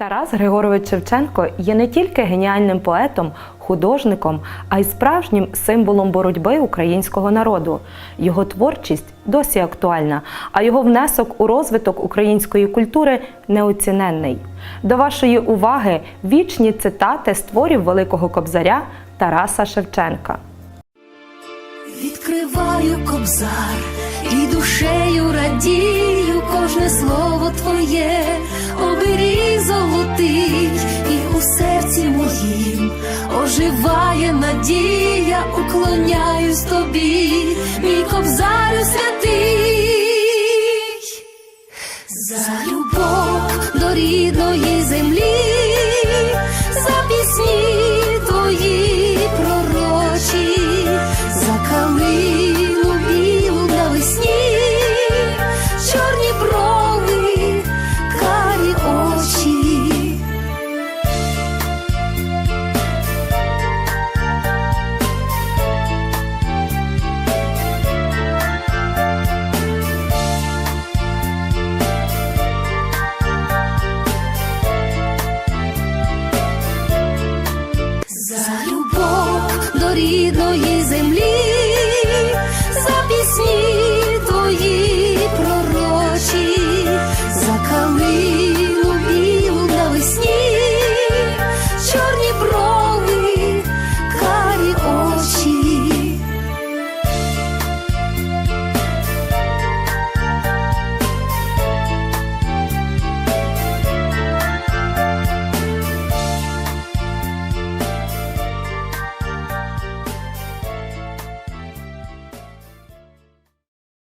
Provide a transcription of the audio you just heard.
Тарас Григорович Шевченко є не тільки геніальним поетом, художником, а й справжнім символом боротьби українського народу. Його творчість досі актуальна, а його внесок у розвиток української культури неоціненний. До вашої уваги вічні цитати з творів Великого Кобзаря Тараса Шевченка. Відкриваю кобзар і душею радію кожне слово твоє, оберіг оживає надія, уклоняюсь тобі, мій кобзарю святий, за любов до рідної землі.